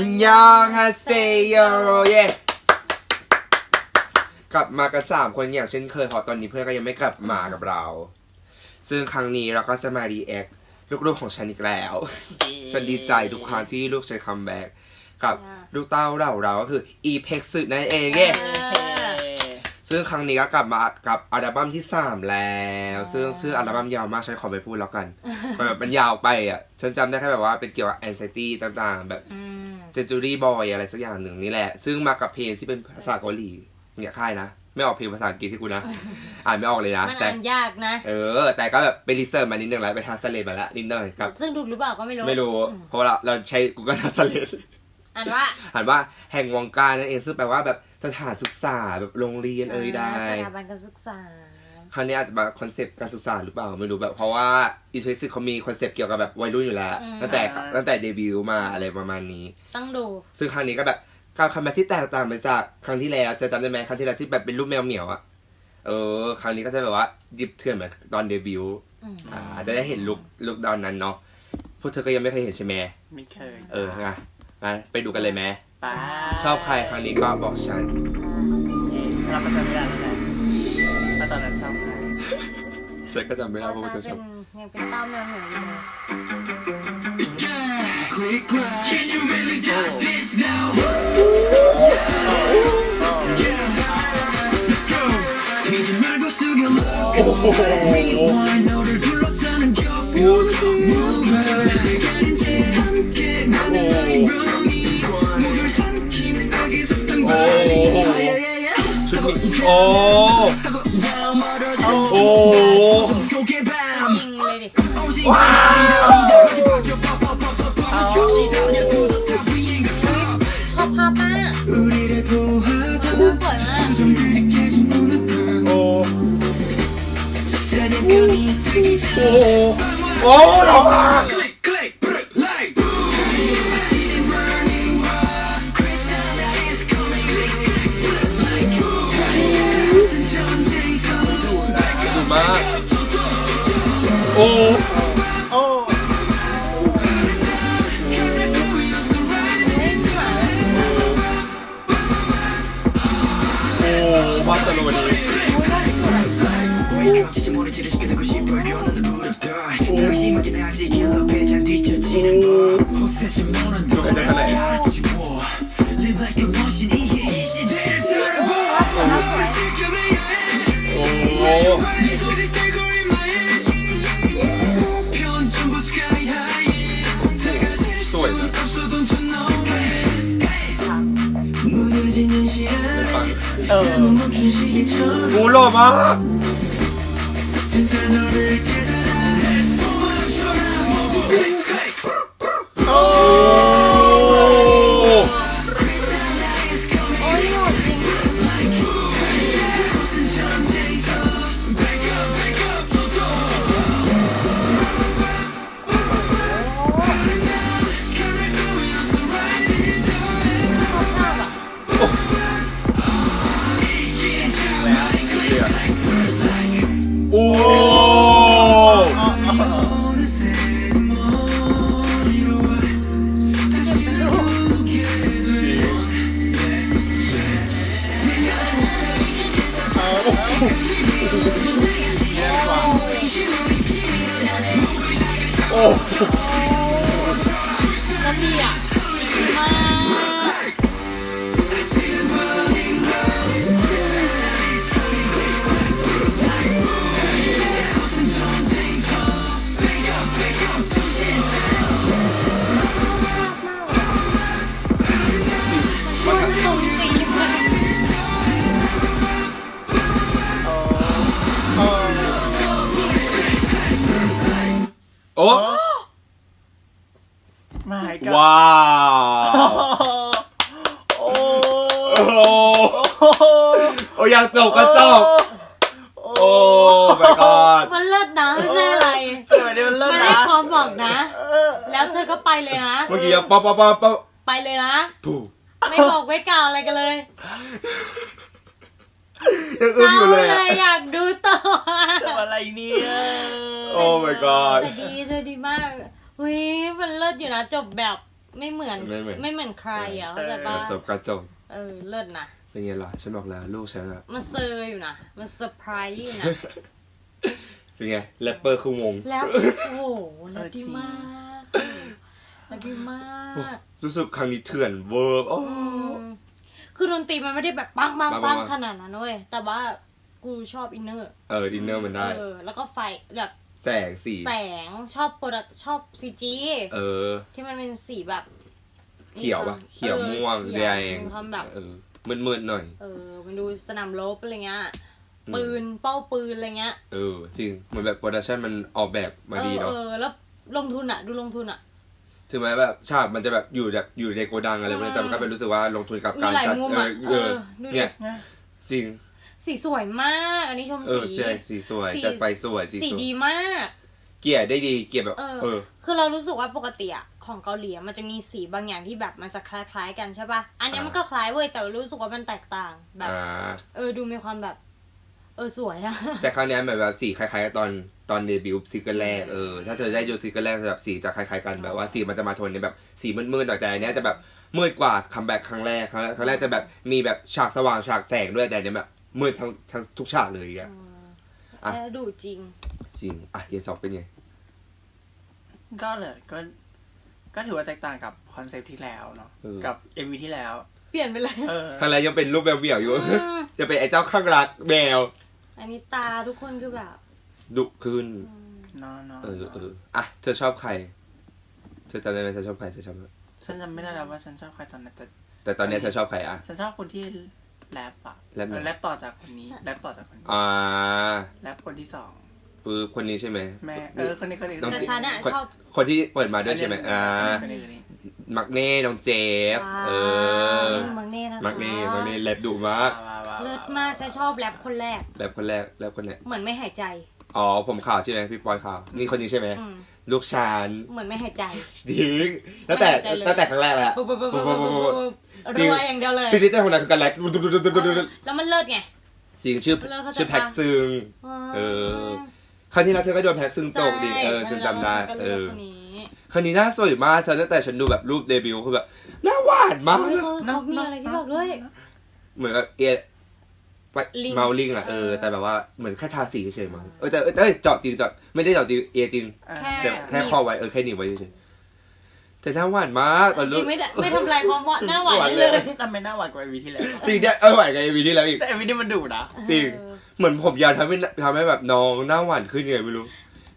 อันยองฮาเซโยเย่กลับมากันสามคนอย่างเช่นเคยเพราะตอนนี้เพื่อนก็ยังไม่กลับมากับเรา ซึ่งครั้งนี้เราก็จะมารีแอคลูกๆของฉันอีกแล้ว ฉันดีใจทุกครั้งที่ลูกฉันคัมแบ็กกับลูกเต้าเราเราก็คืออีเพ็กซ์นั่นเองเย่ ซึ่งครั้งนี้ก็กลับมากับอัลบั้มที่ 3 แล้ว ซึ่งชื่ออัลบั้มยาวมากฉันขอไม่พูดแล้วกันมันแบบมันยาวไปอะ ฉันจำได้แค่แบบว่าเป็นเกี่ยวกับแอนไซตี้ต่างๆ แบบ อืม เซนจูรี่บอยอะไรสักอย่างหนึ่งนี่แหละ ซึ่งมากับเพลงที่เป็นภาษาเกาหลีเนี่ยค่ายนะ ไม่ออกเพลงภาษาอังกฤษที่กูนะ อ่านไม่ออกเลยนะ มันแต่อ่านยากนะ เออ แต่ก็แบบไปรีเสิร์ชมานิดนึงแล้วไปทาสเลตมาแล้วนิดหน่อยครับ ซึ่งถูกหรือเปล่าก็ไม่รู้ไม่รู้ อืมเพราะว่าเราเราใช้ Google Translate อ่านว่าอ่านว่าแห่งวังการนั่นเองซึ่งแปลว่าแบบสถานศึกษาแบบโรงเรียนเอ่ยได้ สถาบันการศึกษา คราวนี้อาจจะมาคอนเซปต์การศึกษาหรือเปล่าไม่รู้แบบเพราะว่าอีทเวสเขามีคอนเซปต์เกี่ยวกับแบบวัยรุ่นอยู่แล้วตั้งแต่ตั้งแต่เดบิวต์มาอะไรประมาณนี้ ต้องดู ซึ่งครั้งนี้ก็แบบการคัมแบ็กที่แตกต่างไปจากครั้งที่แล้วจะจำได้ไหมครั้งที่แล้วที่แบบเป็นรูปแมวเหมียวอะเออครั้งนี้ก็จะแบบว่าดิบเถื่อนเหมือนตอนเดบิวต์อืม อ่าจะได้เห็นลุคลุคตอนนั้นเนาะพวกเธอก็ยังไม่เคยเห็นใช่ไหมไม่เคยเออไงมาไปดูกันเลยไหมป้าชอบใครครั้งนี้ก็บอกฉัน เราก็จำไม่ได้แล้วแหละว่าตอนนั้นชอบ ใครฉันก็จำไม่ได้ตว่าพวกเธอชเป็อบนยังเป็นเต้าแมวเหมียวอยู่เลยชุดนี้โอ้โอ้จริงเลยดิว้าวชอบภาพมากรูปสวยมากโอ้โอ้โอ้หล่ อมากดู โอ้โอ้โอ้มาสโโอ้หล่ โอ้โอ้แโอ้โอ้ ไม่ก็ว้าว โอ้โอ้โหโอ้อยากจบก็จบโอ้ my god มันเลิศนะไม่ใช่อะไรทำไมนี่มันเริ่มมันให้นะพร้อมบอกนะเออแล้วเธอก็ไปเลยนะ เมื่อกี้ยังป๊อปป๊อปป๊อปป๊อปไปเลยนะถูกไม่บอกไม่กล่าวอะไรกันเลย ยังอึ้งอยู่เลยเลอะยอยากดูต่อทำอะไรเนี่ยโอ้ my god แต่ดีเธอดีมากเฮ้ยมันเลิศอยู่นะจบแบบไม่เหมือนไม่เหมือนไม่เหมือนใครอะเข้าใจกปะระจบกระจบเออเลิศนะเป็นไงล่ะฉันบอกแล้วลูกฉันอะมันเซอร์อยู่นะมันเซอร์ไพรส์อยู่นะเป็นไงแรปเปอร์คืองงแล้วโอ้โหแล้วดีมากแล้วดีมาก รู้สึกครั้งนี้เถื่อนเวอร์โอ้อืม คือดนตรีมันไม่ได้แบบปังปังปัปังงปังขนาดนั้นเว้ยแต่ว่ากูชอบอินเนอร์เออดินเนอร์มันได้ เออแล้วก็ไฟแบบแสงสี แสงชอบโปรดักชอบซีจีเออ ที่มันเป็นสีแบบเขียวปะเขียวออม่วงเขีแดงมีความแบบ เออมืดๆหน่อย เออมันดูสนามรบอะไรเงี้ยอืม ปืนเป้าปืนอะไรเงี้ยเออ จริง เหมือนแบบโปรดักชันมันออกแบบมาดีเนาะ เออเออแล้วลงทุนอะดูลงทุนอะ ถึงแม้แบบฉากมันจะแบบอยู่แบบอยู่ในโกดังอะไรพวกนี้อืมแต่มันก็เป็นรู้สึกว่าลงทุนกับการมีหลายจัดมุมเออะอเออเออดูดิเนี่ยเนี่ยจริง สีสวยมากอันนี้ชมเออสีใช่สีสวยสีจัดไปสวยสีสีสวยดีมาก เกลี่ยได้ดีเกลี่ยแบบเออเออ คือเรารู้สึกว่าปกติอะของเกาหลีอะมันจะมีสีบางอย่างที่แบบมันจะคล้ายๆ กันใช่ปะอันเนี้ยอ่ามัมันก็คล้ายเว้ยแต่รู้สึกว่ามันแตกต่างแบบอ่าเออดูมีความแบบเออสวยอะแต่ครั้งเนี้ยแบบว่าสีคล้ายๆกับตอนตอนเดบิวต์ซิงเกิลแรกเออถ้าเธอได้ดูซิงเกิลแรกแบบสีจะคล้ายๆกันแบบว่าสีมันจะมาโทนในแบบสีมืดๆหน่อยแต่อันเนี้ยจะแบบมืดกว่าคัมแบ็กครั้งแรกครั้งแรกครั้งแรกจะแบบมีแบบฉากสว่างฉากแสงด้วยแต่อันเนี้ยแบบมืดทั้งทั้งทุกฉากเลยอะ อะ แล้วดูจริง จริงอะเยนซอกเป็นไง ก็เลยก็ ก็ถือว่าแตกต่างกับคอนเซปต์ที่แล้วเนาะเออ กับเอ็มวีที่แล้ว เปลี่ยนไปเลย เออ ครั้งแรกยังเป็นรูปแบบเบี่ยวอยู่อืมจะเป็นไอ้เจ้าข้างรักแมว อันนี้ตาทุกคนคือแบบดุขึ้นเนอะเนอะเออเอออะเธอชอบใคร เธอจำได้ไหมเธอชอบใครเธอชอบไหมฉันจำไม่ได้แล้วว่าฉันชอบใครตอนนั้นแต่ แต่ตอนเนี้ยเธอชอบใครอะ ฉันชอบคนที่แรปอะแรปไหนเออแรปต่อจากคนนี้แรปต่อจากคนนี้อ่าแรปคนที่สองปือคนนี้ใช่ไหม แม่เออคนนี้คนนี้น้อง แต่จิ๊ฉันอะคนชอบคนที่เปิดมาด้วยใช่ไหมอ่า คนนี้คนนี้ มักเน่ น้องเจฟ เออ มังเน่นะคะมักเน่ มักเน่แรปดุมากว้าวว้าวว้าวเลิศมากฉันชอบแรปคนแรก แรปคนแรก แรปคนแรก เหมือนไม่หายใจ อ๋อ ผมข่าวใช่ไหมพี่ปอยข่าว นี่คนนี้ใช่ไหมอืมลูกชานเหมือนไม่หายใจทิ้งตั้งแต่ไม่หายใจเลยตั้งแต่ครั้งแรกแล้วปุ๊บปุ๊บปุ๊บปุ๊บปุ๊บปุ๊บปุ๊บจริงรัวอย่างเดียวเลยซีรีส์เจ้าของนั้นคือการแรปแล้วมันเลิศไงจริงชื่อเลิศเข้าใจชื่อแพ็กปะซึง เออ ครั้งที่แล้วเธอก็โดนแพ็กซึงตกดิ เออฉันจำได้ใช่เออ คนนี้ครั้งนี้หน่าสวยมากเธอตั้งแต่ฉันดูแบบรูปเดบิวต์คือแบบหน้าหวานมาก เฮ้ยเขาเขามีอะไรที่บอกด้วย เหมือนแบบเอไปลิง เมาลิงอะเออเออ แต่แบบว่าเหมือนแค่ทาสีเฉยๆมั้งเออแต่เออเอ้ยเจาะจริงเจาะไม่ได้เจาะจริงเอจริงแค่ แต่แค่ข้อไว้เออแค่หนีบไว้เฉยๆแต่หน้าหวานมากตอนจรูริปงไม่ได้ไม่ทำลายความว่าหน้าหวานหวานได้เลเลย ยทำไมหน้าหวานกว่าเอ็มวีที่แล้วจริงเนี่ยเออหวานกับเอวีที่แล้วอีก แต่เอ็มวีนี่มันดุนะ จริง เออเหมือนผมยาวทำให้ทำให้แบบน้องหน้าหวานขึ้นไงไม่รู้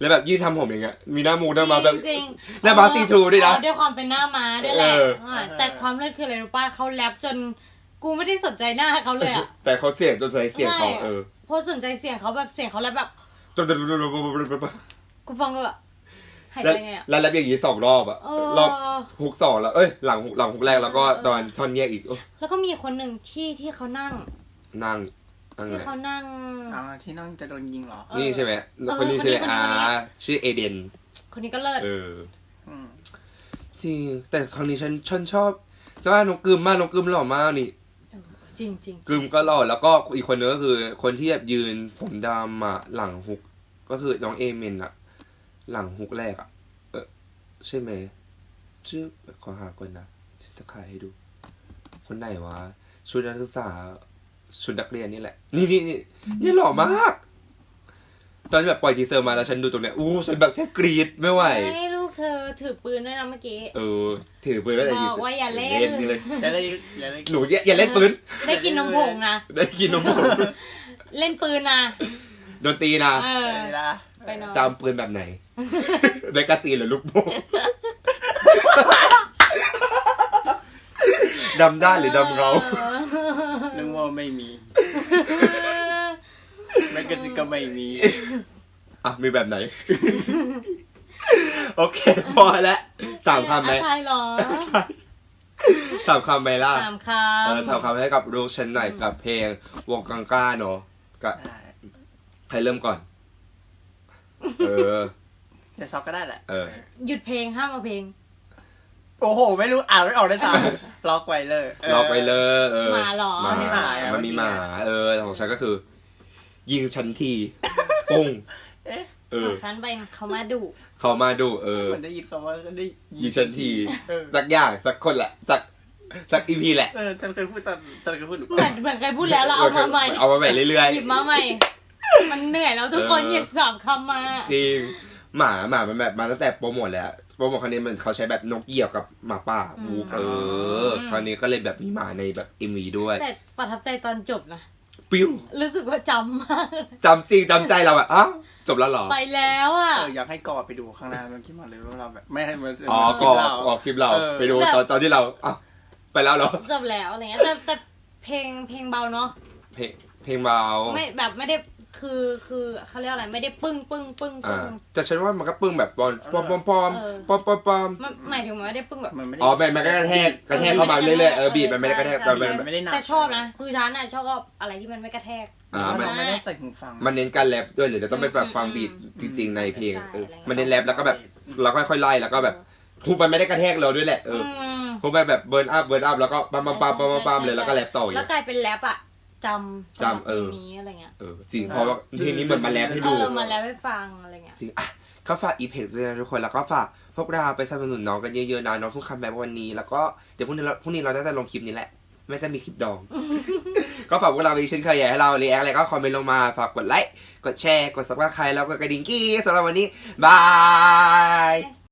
แล้วแบบยิ่งทำผมอย่างเงี้ยมีหน้ามูกหน้ามาแบบจริงหน้าบาสซีทูด้วยนะเออด้วยความเป็นหน้าม้าด้วยแหละเออ เออแต่ความเลิศคืออะไรรู้ป่ะเขาแรปจนกูไม่ได้สนใจหน้าเขาเลยอะ แต่เขาเสียงจนใส่เสียงเขาใช่ เออเพราะสนใจเสียงเขาแบบเสียงเขาแรปแบบ จนกูฟังเลยแบบหายแล้วใจไงอะ แล้วแล้วอย่างงี้สองรอบอะเออ รอบฮุกสองแล้วเอ้ยหลังฮุกหลังฮุกแรกแล้วก็เออตอนท่อนแยกอีกโอ้แล้วก็มีคนหนึ่งที่ที่เขานั่ง นั่ง นั่งที่ไหนเขานั่ง เอาที่น้องจะโดนยิงเหรอเออนี่ใช่ไหมเออคนนี้ใช่ไหมคนนี้อ่า คนนี้ ชื่อเอเดน คนนี้ก็เลิศเออ อืมจริง แต่ครั้งนี้ฉันฉันชอบแล้วน้องกึมมากน้องกึมหล่อมากนี่จริงจริงกึมก็หล่อแล้วก็อีกคนนึงก็คือ คนที่แบบยืนผมดำอะหลังฮุก ก็คือน้องเอเมนอะหลังฮุกแรกอะเออใช่ไหมชื่อขอหาก่อนนะจะขายให้ดู คนไหนวะชุดนักศึกษา ชุดนักเรียนนี่แหละ นี่นี่นี่นี่หล่อมาก ตอนที่แบบปล่อยทีเซอร์มาแล้วฉันดูตรงเนี้ยอู้ฉันแบบแทบกรีดไม่ไหว ให้ลูกเธอถือปืนด้วยนะเมื่อกี้ เออ ถือปืนแล้วแต่ทีบอกว่าอย่าเล่นนี่เลยอย่าเล่นอย่าเล่นหนูอย่าอย่าเล่นปืน ได้กินนมผงนะ ได้กินนมผง เล่นปืนนะโดนตีนะเออเวลาไปนอนจำปืนแบบไหนแมกกาซีนหรือลูกโป่งดำด้านหรือดำเรานึก ว่าไม่มีแมกกาซีนก็ไม่มี อะ มีแบบไหน โอเค พอแล้วสามคำไหมใช่เหรอสามคำไหมล่ะ สามคเออสามำคำให้กับลูกฉันหน่อยกับเพลงวงกังก้าเนาะก็ได้ใครเริ่มก่อน เออ เดี๋ยวซอกก็ได้แหละ เออหยุดเพลงห้ามเอาเพลง โอ้โห ไม่รู้อ่านไม่ออกได้สามล็อกไว้เลยล็อกไปเลยเออหมาเหรอหมามีหมาอะมันมีหมาเมื่อกี้เออของฉันก็คือ ยิงฉันทีปุ้งเอ๊ะเเออขอสั้นไปเขามาดุเขามาดูเออเหมือนได้ยินคำว่าได้ยีฉันทีเออสักอย่างสักคนแหละสักสักอีพีแหละเออฉันเคยพูดตอนฉันเคยพูดเหมือนเหมือนเคยพูดแล้วเราเอามาใหม่เอามาใหม่เรื่อยหยิบมาใหม่ มันเหนื่อยแล้วทุกคนเออหยิบสามคำมาๆจริงหมาหมามันแบบมาตั้งแต่โปรโมทแล้ว โปรโมทครั้งนี้มันเขาใช้แบบนกเหยี่ยวกับหมาป่าวูฟเออคราวนี้ก็เลยแบบมีหมาในแบบเอ็มีด้วย แต่ประทับใจตอนจบนะ ปิ้วรู้สึกว่าจำมากจำจริงจำใจเราอะอ้าวจบแล้วเหรอ ไปแล้วอะ เอออยากให้กอไปดูข้างหน้ามันคิดมาเลยว่าเราแบบไม่ให้มันอ๋อมันก็เรา ออกคลิปเราเออ ไปดูตอนตอนที่เราอ้าวไปแล้วเหรอจบแล้วอะไรเงี้ยแต่แต่เพลงเพลงเบาเนาะเพลงเพลงเบา ไม่แบบไม่ได้ คือคือเขาเรียกอะไรไม่ได้ปึ้งปึ้งปึ้งปึ้อ่างแต่ฉันว่ามันก็ปึ้งแบบปอมปอมปอมปอมเออปอมปอมปอมมันหมายถึงมันไม่ได้ปึ้งแบบ มันไม่ได้อ๋อมันมันก็กระแทกกระแทกเข้ามาเรื่อยๆเออบีบมันไม่ได้กระแทกแต่มันมันไม่ได้หนักแต่ชอบนะ คือฉันน่ะชอบอะไรที่มันไม่กระแทก อ่าอ่ามัมันนไม่ได้ใส่หูฟัง มันเน้นการแรปด้วยหรือจะต้องไปแบบฟังบีทจริงๆในเพลงเออมันเน้นแรปแล้วก็แบบเราค่อยๆไล่แล้วก็แบบทุบมันไม่ได้กระแทกเราด้วยแหละเออมทุบมันแบบเบิร์นอัพเบิร์นอัพแล้วก็ปั๊มปั๊มปั๊มปั๊มปั๊มเลยแล้วก็แรปต่ออยู่แล้วกลายเป็นแรปอะ จำจำเออพลงนี้อะไรเงี้ยเออจริงเพราะว่าเพลงนี้เหมือนมาแรปให้เอดูอมาแรปให้ฟังอะไรเงี้ย จริงอะก็ฝากอีเพกด้วยนะทุกคนแล้วก็ฝากพวกเราไปสนับสนุนน้องกันเยอะๆนะน้องทุกคัมแบ็กวันนี้ แล้วก็เดี๋ยวพรุ่งนี้เราพรุ่งนี้เราจะลงคลิปนี้แหละ ไม่จะมีคลิปดอง ก็ฝากพวกเราอีกเช่นเคยอยากให้เรารีแอคอะไรก็คอมเมนต์ลงมาฝากกดไลค์กดแชร์กดซับสไครต์แล้วก็กระดิ่งกี้สำหรับวันนี้บาย